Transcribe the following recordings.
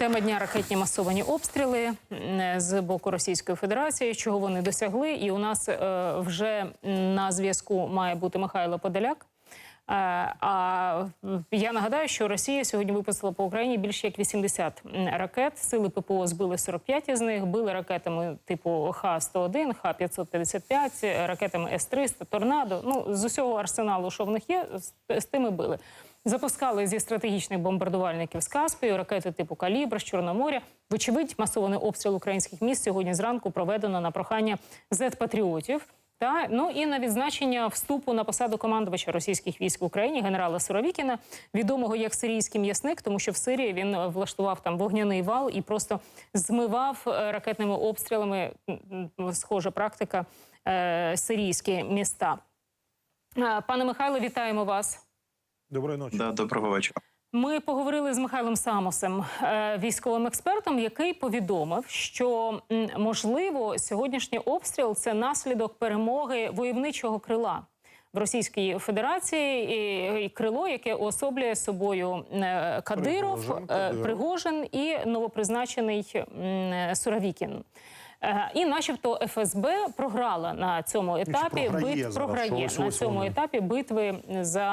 Тема дня ракетні масовані обстріли з боку Російської Федерації. Чого вони досягли? І у нас е, вже на зв'язку має бути Михайло Подоляк. Е, А я нагадаю, що Росія сьогодні випустила по Україні більше як 80 ракет. Сили ППО збили 45 із них. Били ракетами типу Х-101, Х-555, ракетами С-300, Торнадо. Ну з усього арсеналу, що в них є, з, тими били. Запускали зі стратегічних бомбардувальників з Каспію, ракети типу Калібр з Чорноморя. Вочевидь, масований обстріл українських міст сьогодні зранку проведено на прохання зет-патріотів. Та ну і на відзначення вступу на посаду командувача російських військ в Україні генерала Суровікіна, відомого як сирійський м'ясник, тому що в Сирії він е, влаштував там вогняний вал і просто змивав е, ракетними обстрілами. Схожа практика е, сирійські міста. Пане Михайло, вітаємо вас. Доброї ночі. Да, доброго вечора. Ми поговорили з Михайлом Самосем, е, військовим експертом, який повідомив, що можливо сьогоднішній обстріл це наслідок перемоги войовничого крила в Російській Федерації, і, крило, яке уособлює собою е, Кадиров, Пригожин, е, Пригожин і новопризначений м, Суровікін. Е, І, начебто, ФСБ програла на цьому етапі. програє бит зараз, програє що на цьому вони. етапі битви за,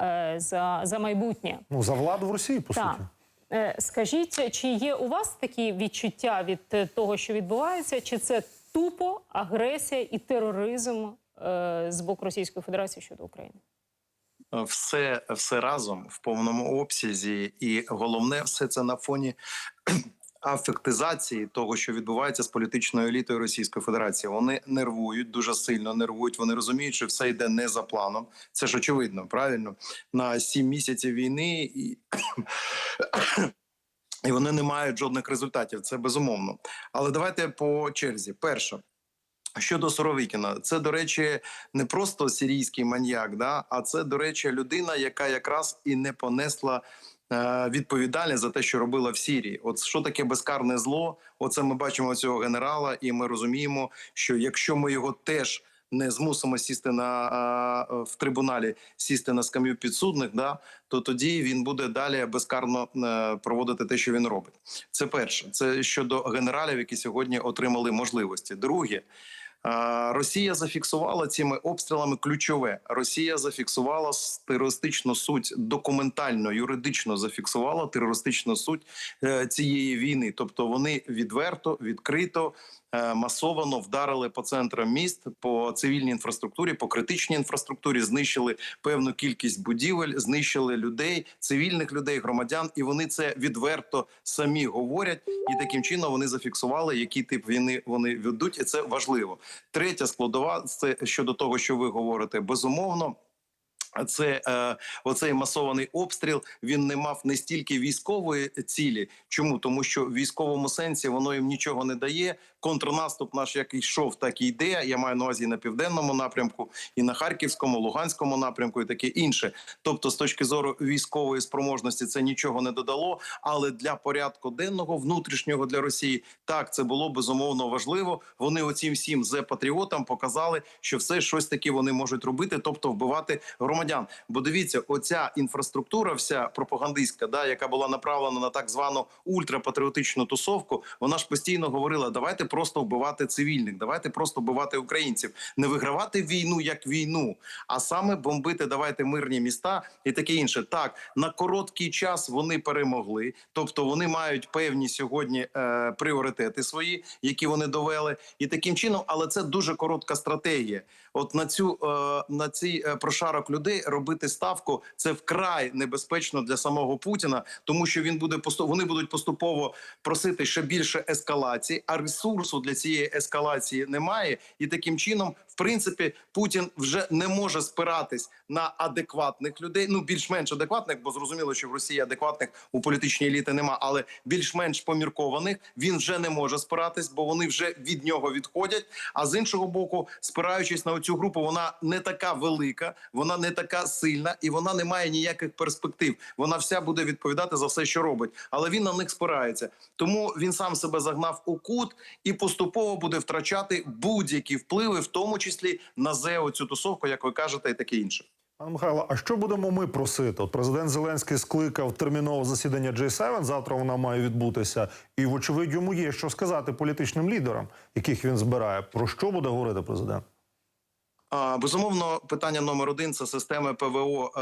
е, за, за майбутнє. Ну, за владу в Росії, по Так. суті. Е, Скажіть, чи є у вас такі відчуття від того, що відбувається, чи це тупо агресія і тероризм е, з боку Російської Федерації щодо України? Все, все разом в повному обсязі, і головне, все це на фоні афектизації того, що відбувається з політичною елітою Російської Федерації. Вони нервують дуже сильно нервують. Вони розуміють, що все йде не за планом. Це ж очевидно, правильно на сім місяців війни і. І вони не мають жодних результатів. Це безумовно. Але давайте по черзі. Перше, Щодо Соровикіна, це до речі, не просто сирійський маньяк, да, а це, до речі, людина, яка якраз і не понесла відповідальність за те, що робила в Сірії. От що таке безкарне зло? Оце ми бачимо цього генерала, і ми розуміємо, що якщо ми його теж не змусимо сісти на е, в трибуналі, сісти на скам'ю підсудних, да то тоді він буде далі безкарно е, проводити те, що він робить. Це перше. Це щодо генералів, які сьогодні отримали можливості. Друге. Росія зафіксувала цими обстрілами ключове. Росія зафіксувала терористичну суть документально, юридично зафіксувала терористичну суть е, цієї війни. Тобто вони відверто, відкрито, масовано вдарили по центрам міст, по цивільній інфраструктурі, по критичній інфраструктурі, знищили певну кількість будівель, знищили людей, цивільних людей, громадян, і вони це відверто самі говорять. І таким чином вони зафіксували, який тип війни вони ведуть, і це важливо. Третя складова це щодо того, що ви говорите, безумовно. Це е, оцей масований обстріл. Він не мав не стільки військової цілі. Чому тому, що в військовому сенсі воно їм нічого не дає. Контрнаступ наш як йшов, так і йде. Я маю на увазі і на південному напрямку, і на харківському, луганському напрямку, і таке інше. Тобто, з точки зору військової спроможності, це нічого не додало. Але для порядку денного внутрішнього для Росії так це було безумовно важливо. Вони оцім всім зе патріотам показали, що все щось таке вони можуть робити, тобто вбивати громадян. Бо дивіться, оця інфраструктура, вся пропагандистська, да, яка була направлена на так звану ультрапатріотичну тусовку, вона ж постійно говорила: давайте просто вбивати цивільних, давайте просто вбивати українців, не вигравати війну як війну, а саме бомбити, давайте мирні міста і таке інше. Так на короткий час вони перемогли, тобто вони мають певні сьогодні е, пріоритети свої, які вони довели, і таким чином, але це дуже коротка стратегія. От на цю е, на цей е, прошарок людей робити ставку це вкрай небезпечно для самого Путіна, тому що він буде вони будуть поступово просити ще більше ескалації, а ресурсу для цієї ескалації немає. І таким чином, в принципі, Путін вже не може спиратись на адекватних людей. Ну більш-менш адекватних, бо зрозуміло, що в Росії адекватних у політичній еліти нема, але більш-менш поміркованих він вже не може спиратись, бо вони вже від нього відходять. А з іншого боку, спираючись на цю групу, вона не така велика, вона не така сильна і вона не має ніяких перспектив. Вона вся буде відповідати за все, що робить, але він на них спирається. Тому він сам себе загнав у кут і поступово буде втрачати будь-які впливи, в тому числі на ЗЕО цю тусовку, як ви кажете, і таке інше. Пане Михайло, а що будемо ми просити? От президент Зеленський скликав термінове засідання G7, Завтра вона має відбутися, і вочевидь йому є що сказати політичним лідерам, яких він збирає. Про що буде говорити президент? Безумовно, питання номер один це системи ПВО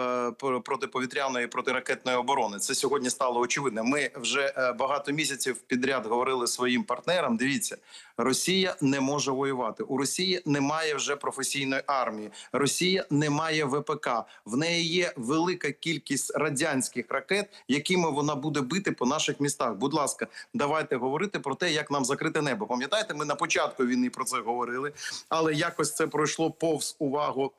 е, протиповітряної протиракетної оборони. Це сьогодні стало очевидним. Ми вже е, багато місяців підряд говорили своїм партнерам. Дивіться, Росія не може воювати. У Росії немає вже професійної армії. Росія не має ВПК. В неї є велика кількість радянських ракет, якими вона буде бити по наших містах. Будь ласка, давайте говорити про те, як нам закрити небо. Пам'ятаєте, ми на початку війни про це говорили, але якось це пройшло повз увагу.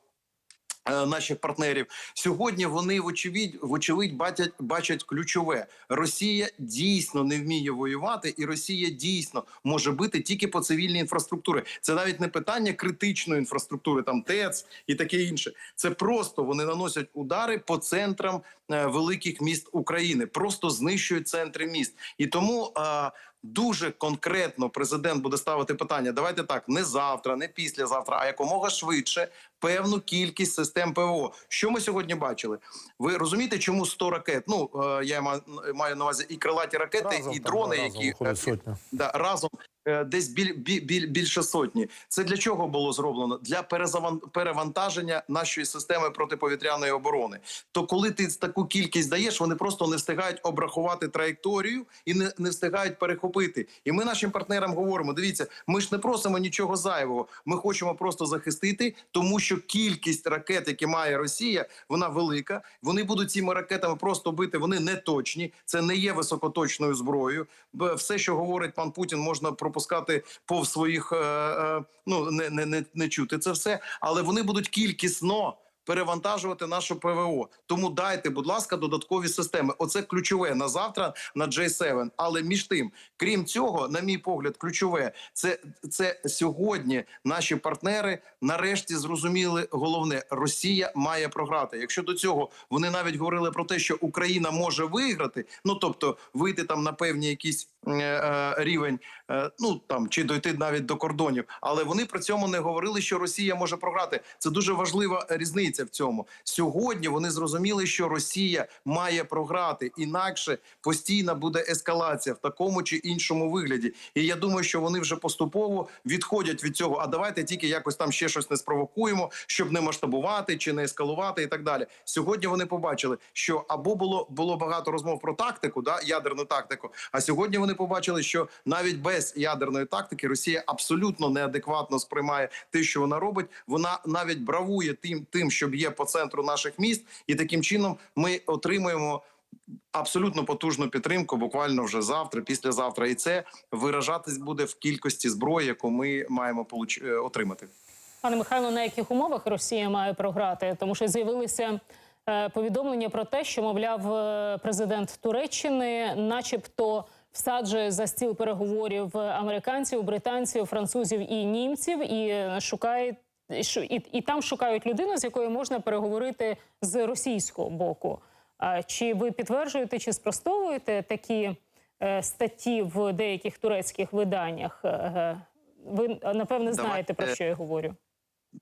Е, Наших партнерів сьогодні вони вочевидь, вочевидь бачать, бачать ключове: Росія дійсно не вміє воювати, і Росія дійсно може бити тільки по цивільній інфраструктурі. Це навіть не питання критичної інфраструктури, там ТЕЦ і таке інше. Це просто вони наносять удари по центрам е, великих міст України, просто знищують центри міст. І тому е, дуже конкретно президент буде ставити питання: давайте так, не завтра, не післязавтра, а якомога швидше певну кількість систем ПВО. Що ми сьогодні бачили? Ви розумієте, чому 100 ракет? Ну е, я маю, на увазі і крилаті ракети, Разом і там, дрони, разом які сотня. да, разом десь біль, біль, біль, більше сотні. Це для чого було зроблено? Для перевантаження нашої системи протиповітряної оборони. То коли ти таку кількість даєш, вони просто не встигають обрахувати траєкторію і не, не встигають перехопити. І ми нашим партнерам говоримо: дивіться, ми ж не просимо нічого зайвого. Ми хочемо просто захистити, тому що кількість ракет, які має Росія, вона велика. Вони будуть цими ракетами просто бити. Вони не точні. Це не є високоточною зброєю. Все, що говорить пан Путін, можна пропускати повз своїх е, е, ну не, не, не, не чути це все, але вони будуть кількісно. Перевантажувати нашу ПВО, тому дайте, будь ласка, додаткові системи. Оце ключове на завтра на J7. Але між тим, крім цього, на мій погляд, ключове це, це сьогодні наші партнери нарешті зрозуміли головне: Росія має програти. Якщо до цього вони навіть говорили про те, що Україна може виграти, ну тобто вийти там на певні якісь рівень, е, ну там чи дойти навіть до кордонів, але вони при цьому не говорили, що Росія може програти. Це дуже важлива різниця в цьому. Сьогодні вони зрозуміли, що Росія має програти, інакше постійна буде ескалація в такому чи іншому вигляді. І я думаю, що вони вже поступово відходять від цього. А давайте тільки якось там ще щось не спровокуємо, щоб не масштабувати чи не ескалувати, і так далі. Сьогодні вони побачили, що або було було багато розмов про тактику, да ядерну тактику. А сьогодні вони побачили, що навіть без ядерної тактики Росія абсолютно неадекватно сприймає те, що вона робить. Вона навіть бравує тим, тим, що б'є по центру наших міст, і таким чином ми отримуємо. Абсолютно потужну підтримку, буквально вже завтра, післязавтра, і це виражатись буде в кількості зброї, яку ми маємо получ... е, отримати. Пане Михайло, на яких умовах Росія має програти? Тому що з'явилися е, повідомлення про те, що мовляв е, президент Туреччини, начебто, всаджує за стіл переговорів американців, британців, французів і німців, і е, шукає і, і, там шукають людину, з якою можна переговорити з російського боку. А Чи ви підтверджуєте чи спростовуєте такі е, статті в деяких турецьких виданнях? Е, Ви напевне знаєте про що я говорю.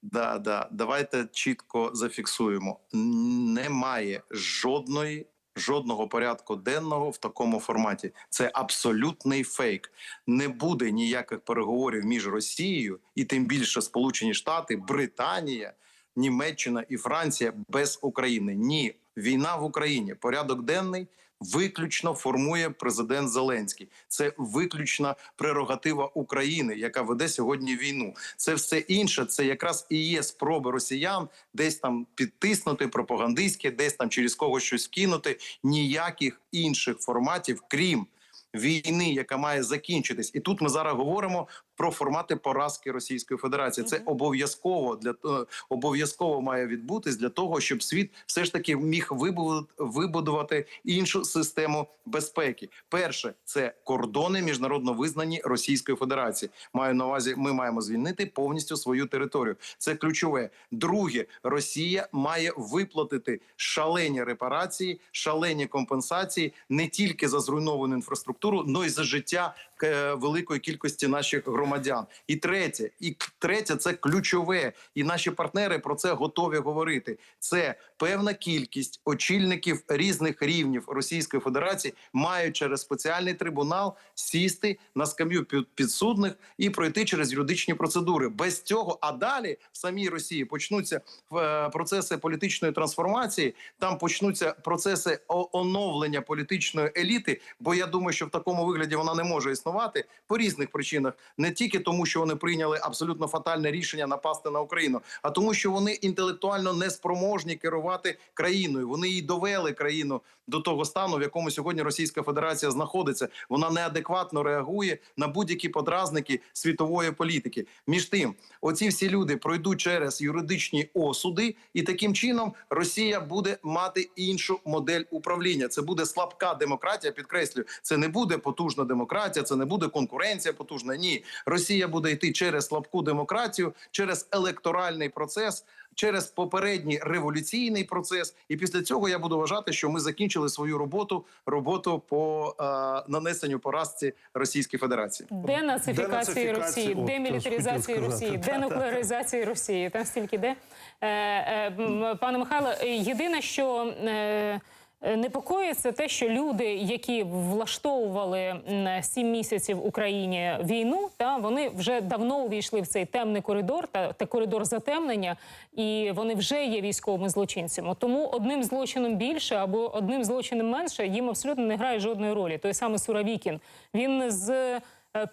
Да, да, давайте чітко зафіксуємо: немає жодної. Жодного порядку денного в такому форматі це абсолютний фейк. Не буде ніяких переговорів між Росією і тим більше Сполучені Штати, Британія, Німеччина і Франція без України. Ні, війна в Україні. Порядок денний виключно формує президент Зеленський. Це виключна прерогатива України, яка веде сьогодні війну. Це все інше. Це якраз і є спроби росіян десь там підтиснути пропагандистське, десь там через когось щось кинути. Ніяких інших форматів, крім війни, яка має закінчитись, і тут ми зараз говоримо про формати поразки Російської Федерації. Це обов'язково для того, обов'язково має відбутись для того, щоб світ все ж таки міг вибу- вибудувати іншу систему безпеки. Перше це кордони міжнародно визнані Російської Федерації. Маю на увазі, ми маємо звільнити повністю свою територію. Це ключове. Друге, Росія має виплатити шалені репарації, шалені компенсації не тільки за зруйновану інфраструктуру, але й за життя е, великої кількості наших громадян. Громадян. І третє, і третє, це ключове, і наші партнери про це готові говорити. Це певна кількість очільників різних рівнів Російської Федерації мають через спеціальний трибунал сісти на скам'ю підсудних і пройти через юридичні процедури. Без цього, а далі в самій Росії почнуться е, процеси політичної трансформації. Там почнуться процеси оновлення політичної еліти. Бо я думаю, що в такому вигляді вона не може існувати по різних причинах, не тільки тому, що вони прийняли абсолютно фатальне рішення напасти на Україну, а тому, що вони інтелектуально не спроможні керувати країною. Вони її довели країну до того стану, в якому сьогодні Російська Федерація знаходиться. Вона неадекватно реагує на будь-які подразники світової політики. Між тим, оці всі люди пройдуть через юридичні осуди, і таким чином Росія буде мати іншу модель управління. Це буде слабка демократія. Підкреслюю, це не буде потужна демократія, це не буде конкуренція потужна. Ні, Росія буде йти через слабку демократію, через електоральний процес. Через попередній революційний процес, і після цього я буду вважати, що ми закінчили свою роботу роботу по е, нанесенню поразці Російської Федерації. Денацифікації Росії, от, демілітаризації Росії, сказати. денуклеаризації Росії. Там стільки де. Е, е, пане Михайло, єдине, що е, непокоїть, це те, що люди, які влаштовували сім місяців Україні війну, та вони вже давно увійшли в цей темний коридор та, та коридор затемнення, і вони вже є військовими злочинцями. Тому одним злочином більше або одним злочином менше їм абсолютно не грає жодної ролі. Той самий Суравікін. Він з е,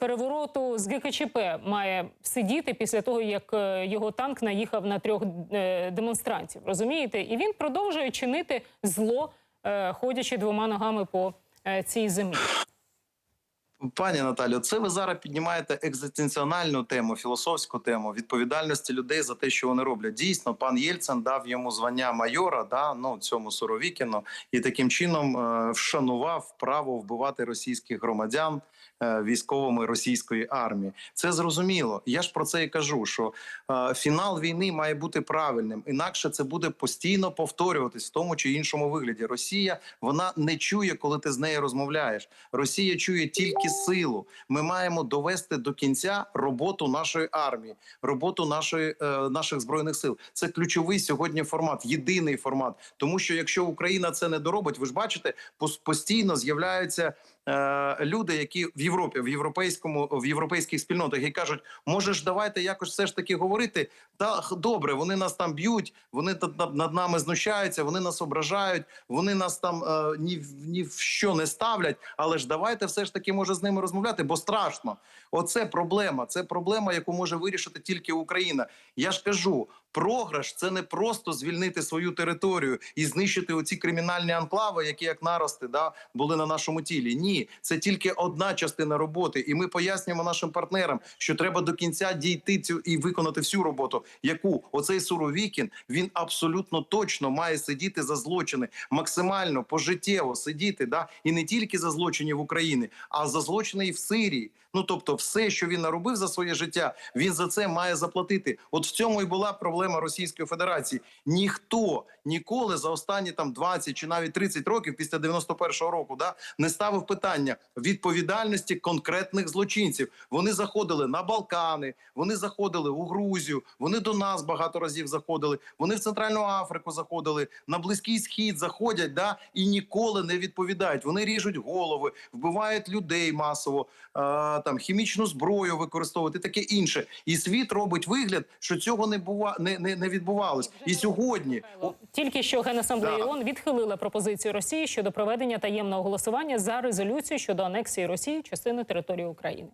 перевороту з ГКЧП має сидіти після того, як е, його танк наїхав на трьох е, демонстрантів. Розумієте? І він продовжує чинити зло, е, ходячи двома ногами по е, цій землі. Пані Наталю, це ви зараз піднімаєте екзистенціональну тему, філософську тему відповідальності людей за те, що вони роблять. Дійсно, пан Єльцин дав йому звання майора, да ну цьому Суровікіну, і таким чином е, вшанував право вбивати російських громадян е, військовими російської армії. Це зрозуміло. Я ж про це і кажу. Що е, фінал війни має бути правильним, інакше це буде постійно повторюватись в тому чи іншому вигляді. Росія вона не чує, коли ти з нею розмовляєш. Росія чує тільки силу. Ми маємо довести до кінця роботу нашої армії, роботу нашої е, наших збройних сил. Це ключовий сьогодні формат, єдиний формат. Тому що якщо Україна це не доробить, ви ж бачите, постійно з'являються. Е, Люди, які в Європі, в європейському в європейських спільнотах, і кажуть, може давайте якось все ж таки говорити. Та добре, вони нас там б'ють, вони над- нами знущаються, вони нас ображають, вони нас там е, ні ні в що не ставлять. Але ж давайте все ж таки може з ними розмовляти, бо страшно. Оце проблема. Це проблема, яку може вирішити тільки Україна. Я ж кажу. Програш це не просто звільнити свою територію і знищити оці кримінальні анклави, які як нарости да були на нашому тілі. Ні, це тільки одна частина роботи, і ми пояснюємо нашим партнерам, що треба до кінця дійти цю і виконати всю роботу. Яку оцей Суровікін він абсолютно точно має сидіти за злочини, максимально пожиттєво сидіти, да і не тільки за злочини в Україні, а за злочини і в Сирії. Ну тобто, все, що він наробив за своє життя, він за це має заплатити. От в цьому і була проблема Російської Федерації. Ніхто ніколи за останні там 20 чи навіть 30 років після 91-го року да не ставив питання відповідальності конкретних злочинців. Вони заходили на Балкани, вони заходили у Грузію, вони до нас багато разів заходили. Вони в Центральну Африку заходили, на Близький Схід заходять, да і ніколи не відповідають. Вони ріжуть голови, вбивають людей масово, там хімічну зброю використовують і таке інше. І світ робить вигляд, що цього не бува не, не, не відбувалось. І сьогодні Тільки що Генасамблея Да. ООН відхилила пропозицію Росії щодо проведення таємного голосування за резолюцію щодо анексії Росії частини території України.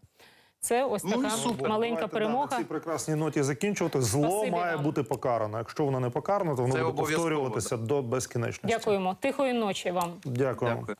Це ось Ну, така супер. маленька Давайте, перемога. Да, на цій прекрасній ноті закінчувати. Зло Спасибі має вам. бути покарано. Якщо воно не покарано, то воно Це буде повторюватися до безкінечності. Дякуємо. Тихої ночі вам. Дякуємо. дякую.